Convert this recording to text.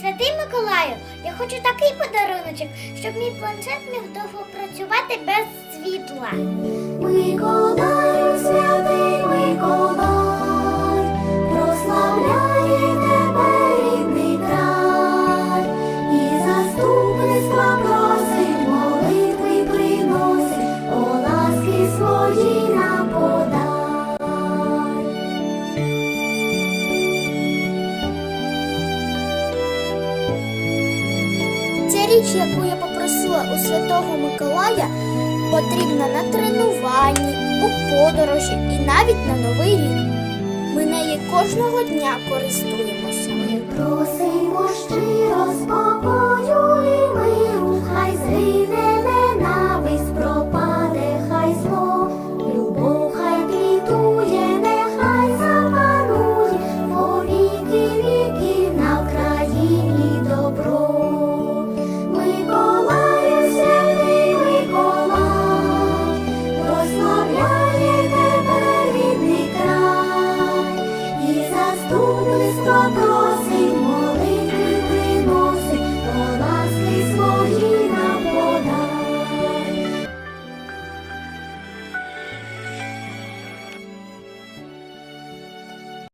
Святий Миколаю, я хочу такий подаруночок, щоб мій планшет міг довго працювати без світла. Річ, яку я попросила у Святого Миколая, потрібна на тренуванні, у подорожі і навіть на Новий рік. Ми нею кожного дня користуємося.